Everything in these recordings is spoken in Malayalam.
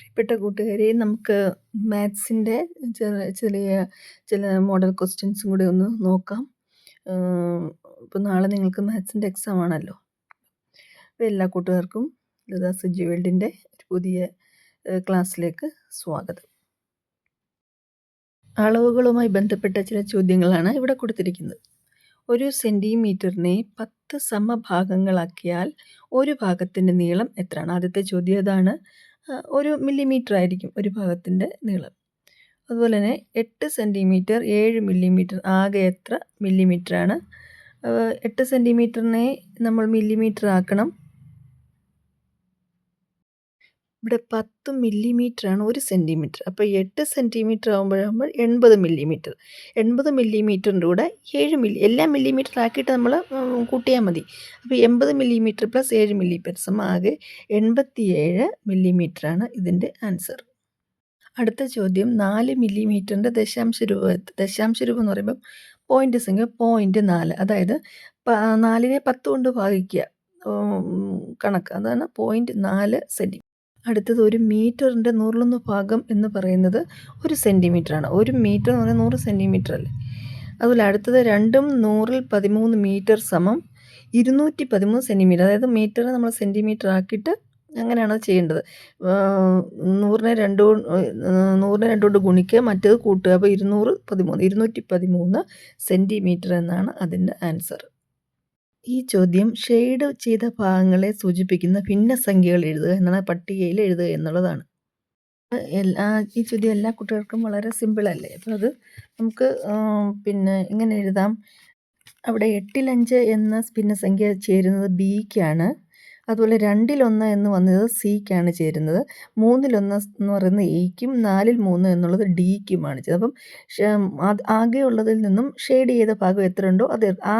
പ്രിയപ്പെട്ട കൂട്ടുകാരെ നമുക്ക് മാത്സിന്റെ ചെറിയ ചില മോഡൽ ക്വസ്റ്റ്യൻസും കൂടി ഒന്ന് നോക്കാം. ഇപ്പോൾ നാളെ നിങ്ങൾക്ക് മാത്സിന്റെ എക്സാം ആണല്ലോ. അപ്പോൾ എല്ലാ കൂട്ടുകാർക്കും ലതാ സുജി വേൾഡിന്റെ ഒരു പുതിയ ക്ലാസ്സിലേക്ക് സ്വാഗതം. അളവുകളുമായി ബന്ധപ്പെട്ട ചില ചോദ്യങ്ങളാണ് ഇവിടെ കൊടുത്തിരിക്കുന്നത്. ഒരു സെന്റിമീറ്ററിനെ പത്ത് സമഭാഗങ്ങളാക്കിയാൽ ഒരു ഭാഗത്തിന്റെ നീളം എത്രയാണ്? ആദ്യത്തെ ചോദ്യം അതാണ് ഒരു മില്ലിമീറ്റർ ആയിരിക്കും ഒരു ഭാഗത്തിന്റെ നീളം. അതുപോലെ തന്നെ എട്ട് സെന്റിമീറ്റർ ഏഴ് മില്ലിമീറ്റർ ആകെ എത്ര മില്ലിമീറ്ററാണ് എട്ട് സെന്റിമീറ്ററിനെ നമ്മൾ മില്ലിമീറ്റർ ആക്കണം. ഇവിടെ പത്ത് മില്ലിമീറ്ററാണ് ഒരു സെന്റിമീറ്റർ. അപ്പോൾ എട്ട് സെന്റിമീറ്റർ ആകുമ്പോഴാകുമ്പോൾ എൺപത് മില്ലിമീറ്റർ. എൺപത് മില്ലിമീറ്ററിന്റെ കൂടെ ഏഴ് മില്ലി എല്ലാ മില്ലിമീറ്റർ ആക്കിയിട്ട് നമ്മൾ കൂട്ടിയാൽ മതി. അപ്പോൾ എൺപത് മില്ലിമീറ്റർ പ്ലസ് ഏഴ് മില്ലിമീറ്റർ സമം ആകെ എൺപത്തിയേഴ് മില്ലിമീറ്ററാണ് ഇതിന്റെ ആൻസർ. അടുത്ത ചോദ്യം നാല് മില്ലിമീറ്ററിന്റെ ദശാംശ രൂപ ദശാംശ രൂപം എന്ന് പറയുമ്പോൾ പോയിന്റ് സംഖ്യ പോയിന്റ് നാല്. അതായത് നാലിനെ പത്ത് കൊണ്ട് ഭാഗിക്കുക കണക്ക്. അതാണ് പോയിന്റ് നാല് സെന്റിമീറ്റർ അടുത്തത് ഒരു മീറ്ററിന്റെ നൂറിലൊന്ന് ഭാഗം എന്ന് പറയുന്നത് ഒരു സെന്റിമീറ്ററാണ്. ഒരു മീറ്റർ എന്ന് പറയുന്നത് നൂറ് സെന്റിമീറ്റർ അല്ലേ? അതുപോലെ അടുത്തത് രണ്ടും നൂറിൽ പതിമൂന്ന് മീറ്റർ സമം ഇരുന്നൂറ്റി പതിമൂന്ന് സെന്റിമീറ്റർ. അതായത് മീറ്ററിനെ നമ്മൾ സെന്റിമീറ്റർ ആക്കിയിട്ട് അങ്ങനെയാണ് ചെയ്യേണ്ടത്. നൂറിനെ രണ്ട് നൂറിനെ രണ്ട് കൊണ്ട് ഗുണിക്കുക മറ്റേത് കൂട്ടുക. അപ്പോൾ ഇരുന്നൂറ് പതിമൂന്ന് ഇരുന്നൂറ്റി പതിമൂന്ന് സെന്റിമീറ്റർ എന്നാണ് അതിന്റെ ആൻസർ. ഈ ചോദ്യം ഷെയ്ഡ് ചെയ്ത ഭാഗങ്ങളെ സൂചിപ്പിക്കുന്ന ഭിന്നസംഖ്യകൾ എഴുതുക എന്നാണ് പട്ടികയിൽ എഴുതുക എന്നുള്ളതാണ്. എല്ലാ ഈ ചോദ്യം എല്ലാ കുട്ടികൾക്കും വളരെ സിമ്പിളല്ലേ അപ്പോൾ അത് നമുക്ക് പിന്നെ ഇങ്ങനെ എഴുതാം? അവിടെ എട്ടിലഞ്ച് എന്ന ഭിന്നസംഖ്യ ചേരുന്നത് ബിക്കാണ്. അതുപോലെ രണ്ടിലൊന്ന് എന്ന് വന്നത് സിക്കാണ് ചേരുന്നത്. മൂന്നിലൊന്ന് എന്ന് പറയുന്നത് എയ്ക്കും നാലിൽ മൂന്ന് എന്നുള്ളത് ഡിക്കുമാണ് ചെയ്തത് അപ്പം ആകെ ഉള്ളതിൽ നിന്നും ഷെയ്ഡ് ചെയ്ത ഭാഗം എത്ര ഉണ്ടോ അത് ആ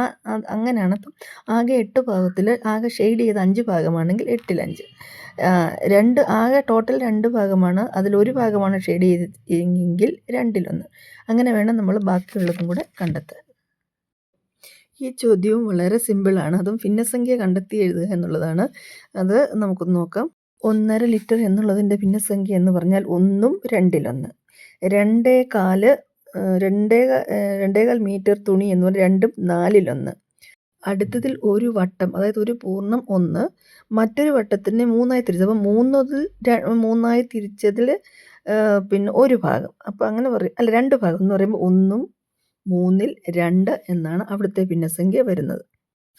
അങ്ങനെയാണ്. അപ്പം ആകെ എട്ട് ഭാഗത്തിൽ ആകെ ഷെയ്ഡ് ചെയ്ത അഞ്ച് ഭാഗമാണെങ്കിൽ എട്ടിലഞ്ച് രണ്ട് ആകെ ടോട്ടൽ രണ്ട് ഭാഗമാണ്. അതിലൊരു ഭാഗമാണ് ഷെയ്ഡ് ചെയ്തെങ്കിൽ രണ്ടിലൊന്ന്. അങ്ങനെ വേണം നമ്മൾ ബാക്കിയുള്ളതും കൂടെ കണ്ടെത്താൻ. ഈ ചോദ്യവും വളരെ സിമ്പിളാണ് അതും ഭിന്നസംഖ്യ കണ്ടെത്തി എഴുതുക എന്നുള്ളതാണ്. അത് നമുക്കൊന്ന് നോക്കാം. ഒന്നര ലിറ്റർ എന്നുള്ളതിന്റെ ഭിന്നസംഖ്യ എന്ന് പറഞ്ഞാൽ ഒന്നും രണ്ടിലൊന്ന്. രണ്ടേ കാൽ രണ്ടേ രണ്ടേകാൽ മീറ്റർ തുണി എന്ന് പറഞ്ഞാൽ രണ്ടും നാലിലൊന്ന്. അടുത്തതിൽ ഒരു വട്ടം അതായത് ഒരു പൂർണം ഒന്ന്. മറ്റൊരു വട്ടത്തിനെ മൂന്നായി തിരിച്ചത് അപ്പം മൂന്നതിൽ മൂന്നായി തിരിച്ചതിൽ പിന്നെ ഒരു ഭാഗം. അപ്പോൾ അങ്ങനെ പറയും. അല്ല രണ്ട് ഭാഗം എന്ന് പറയുമ്പോൾ ഒന്നും മൂന്നിൽ രണ്ട് എന്നാണ് അവിടുത്തെ ഭിന്നസംഖ്യ വരുന്നത്.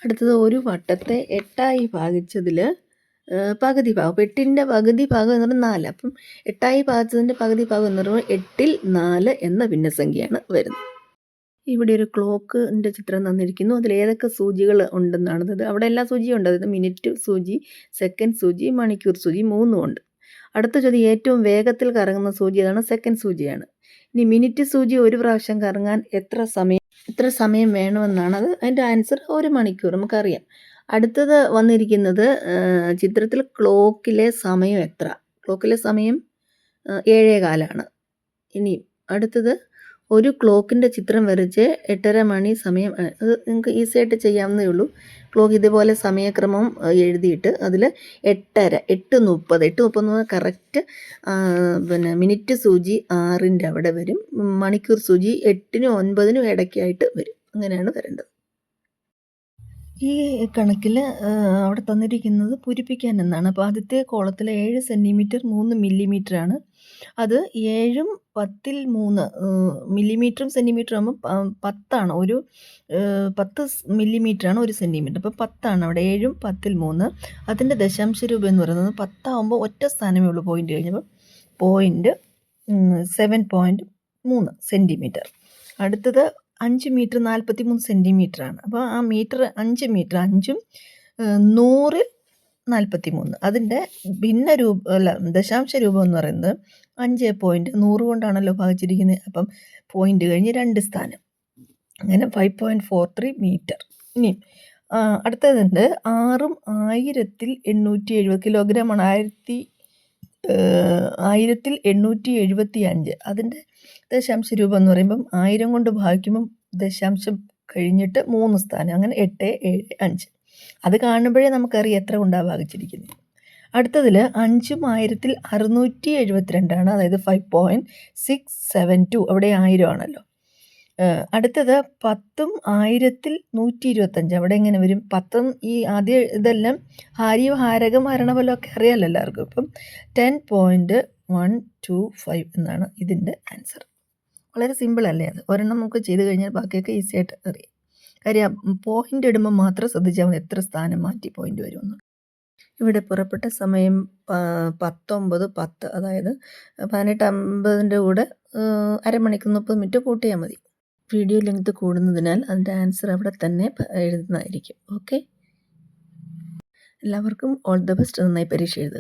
അടുത്തത് ഒരു വട്ടത്തെ എട്ടായി ഭാഗിച്ചതിൽ പകുതി ഭാഗം. അപ്പോൾ എട്ടിന്റെ പകുതി ഭാഗം എന്ന് പറഞ്ഞാൽ നാല്. അപ്പം എട്ടായി ഭാഗിച്ചതിന്റെ പകുതി ഭാഗം എന്ന് പറയുമ്പോൾ എട്ടിൽ നാല് എന്ന ഭിന്നസംഖ്യയാണ് വരുന്നത്. ഇവിടെ ഒരു ക്ലോക്കിന്റെ ചിത്രം തന്നിരിക്കുന്നു. അതിൽ ഏതൊക്കെ സൂചികൾ ഉണ്ടെന്നാണ്. അവിടെ എല്ലാ സൂചിയും ഉണ്ട്. അതായത് മിനിറ്റ് സൂചി സെക്കൻഡ് സൂചി മണിക്കൂർ സൂചി മൂന്നും ഉണ്ട്. അടുത്ത ചോദ്യം ഏറ്റവും വേഗത്തിൽ കറങ്ങുന്ന സൂചി ഏതാണ്? സെക്കൻഡ് സൂചിയാണ്. ഇനി മിനിറ്റ് സൂചി ഒരു പ്രാവശ്യം കറങ്ങാൻ എത്ര സമയം എത്ര സമയം വേണമെന്നാണ്. അത് അതിന്റെ ആൻസർ ഒരു മണിക്കൂർ നമുക്കറിയാം. അടുത്തത് വന്നിരിക്കുന്നത് ചിത്രത്തിൽ ക്ലോക്കിലെ സമയം എത്ര? ക്ലോക്കിലെ സമയം ഏഴേ കാലാണ് ഇനിയും അടുത്തത് ഒരു ക്ലോക്കിന്റെ ചിത്രം വരച്ച് എട്ടര മണി സമയം അത് നിങ്ങൾക്ക് ഈസി ആയിട്ട് ചെയ്യാവുന്നേ ഉള്ളൂ. ക്ലോക്ക് ഇതുപോലെ സമയക്രമം എഴുതിയിട്ട് അതിൽ എട്ടര എട്ട് മുപ്പത് എട്ട് മുപ്പത് കറക്റ്റ് പിന്നെ മിനിറ്റ് സൂചി ആറിന്റെ അവിടെ വരും. മണിക്കൂർ സൂചി എട്ടിനും ഒൻപതിനും ഇടയ്ക്കായിട്ട് വരും. അങ്ങനെയാണ് വരേണ്ടത്. ഈ കണക്കിൽ അവിടെ തന്നിരിക്കുന്നത് പൂരിപ്പിക്കാൻ എന്നാണ്. അപ്പോൾ ആദ്യത്തെ കോളത്തിൽ ഏഴ് സെന്റിമീറ്റർ മൂന്ന് മില്ലിമീറ്ററാണ്. അത് ഏഴും പത്തിൽ മൂന്ന് മില്ലിമീറ്ററും സെന്റിമീറ്ററും ആകുമ്പോൾ പത്താണ്. ഒരു പത്ത് മില്ലിമീറ്ററാണ് ഒരു സെന്റിമീറ്റർ അപ്പോൾ പത്താണ് അവിടെ. ഏഴും പത്തിൽ മൂന്ന്. അതിന്റെ ദശാംശ രൂപ എന്ന് പറയുന്നത് പത്താകുമ്പോൾ ഒറ്റ സ്ഥാനമേ ഉള്ളൂ പോയിന്റ് കഴിഞ്ഞപ്പോൾ പോയിന്റ് സെവൻ പോയിന്റ് മൂന്ന് സെന്റിമീറ്റർ അടുത്തത് അഞ്ച് മീറ്റർ നാൽപ്പത്തി മൂന്ന് സെന്റിമീറ്റർ ആണ് അപ്പോൾ ആ മീറ്റർ അഞ്ച് മീറ്റർ അഞ്ചും നൂറിൽ നാൽപ്പത്തി മൂന്ന് അതിന്റെ ഭിന്ന രൂപ അല്ല ദശാംശ രൂപം എന്ന് പറയുന്നത് അഞ്ച് പോയിന്റ് നൂറ് കൊണ്ടാണല്ലോ ഭാഗിച്ചിരിക്കുന്നത് അപ്പം പോയിന്റ് കഴിഞ്ഞ് രണ്ട് സ്ഥാനം. അങ്ങനെ five point four three metre ഇനി അടുത്തതുണ്ട്. ആറും ആയിരത്തിൽ എണ്ണൂറ്റി എഴുപത് കിലോഗ്രാമാണ് ആയിരത്തി ആയിരത്തിൽ എണ്ണൂറ്റി എഴുപത്തി അഞ്ച് അതിന്റെ ദശാംശ രൂപം എന്ന് പറയുമ്പം ആയിരം കൊണ്ട് ഭാഗിക്കുമ്പം ദശാംശം കഴിഞ്ഞിട്ട് മൂന്ന് സ്ഥാനം. അങ്ങനെ എട്ട് ഏഴ് അഞ്ച്. അത് കാണുമ്പോഴേ നമുക്കറിയാം എത്ര ഭാഗിച്ചിരിക്കുന്നത് അടുത്തതിൽ അഞ്ചും ആയിരത്തിൽ അറുന്നൂറ്റി എഴുപത്തിരണ്ടാണ് അതായത് five point six seven two അവിടെ ആയിരം ആണല്ലോ അടുത്തത് പത്തും ആയിരത്തിൽ നൂറ്റി ഇരുപത്തഞ്ച് അവിടെ എങ്ങനെ വരും? പത്തും ഈ ആദ്യ ഇതെല്ലാം ഹാരിയോ ഹാരകം ഹരണഫലമൊക്കെ അറിയാമല്ലോ എല്ലാവർക്കും. ഇപ്പം ten point one two five എന്നാണ് ഇതിന്റെ ആൻസർ വളരെ സിമ്പിൾ അല്ലേ അത്? ഒരെണ്ണം നമുക്ക് ചെയ്ത് കഴിഞ്ഞാൽ ബാക്കിയൊക്കെ ഈസിയായിട്ട് അറിയാം. കാര്യം പോയിന്റ് ഇടുമ്പോൾ മാത്രം ശ്രദ്ധിച്ചാൽ മതി എത്ര സ്ഥാനം മാറ്റി പോയിന്റ് വരുമെന്ന്. ഇവിടെ പുറപ്പെട്ട സമയം പത്തൊമ്പത് പത്ത് അതായത് പതിനെട്ട് അമ്പതിന്റെ കൂടെ അരമണിക്കൂർ മുപ്പത് മിനിറ്റ് കൂട്ടിയാൽ മതി. വീഡിയോ ലെങ്ത് കൂടുന്നതിനാൽ അതിന്റെ ആൻസർ അവിടെ തന്നെ എഴുതുന്നതായിരിക്കും. ഓക്കെ എല്ലാവർക്കും ഓൾ ദ ബെസ്റ്റ് നന്നായി പരീക്ഷ എഴുതുക.